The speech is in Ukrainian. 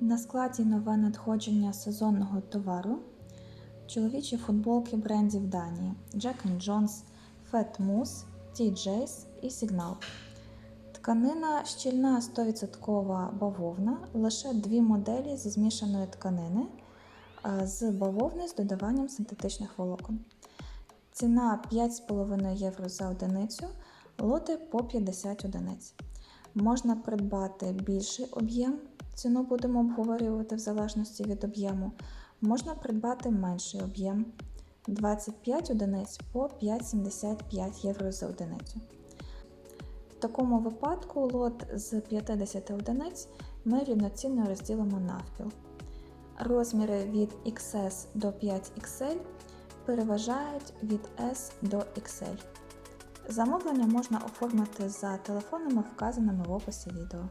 На складі нове надходження сезонного товару. Чоловічі футболки брендів Данії Jack Jones, Fat Moose, TJ's і Signal. Тканина щільна 100% бавовна, лише дві моделі зі змішаної тканини з бавовни з додаванням синтетичних волокон. Ціна 5,5 євро за одиницю, лоти по 50 одиниць. Можна придбати більший об'єм, ціну будемо обговорювати в залежності від об'єму. Можна придбати менший об'єм 25 одиниць по 5,75 євро за одиницю. В такому випадку лот з 50 одиниць ми рівноцінно розділимо навпіл. Розміри від XS до 5XL переважають від S до XL. Замовлення можна оформити за телефонами, вказаними в описі відео.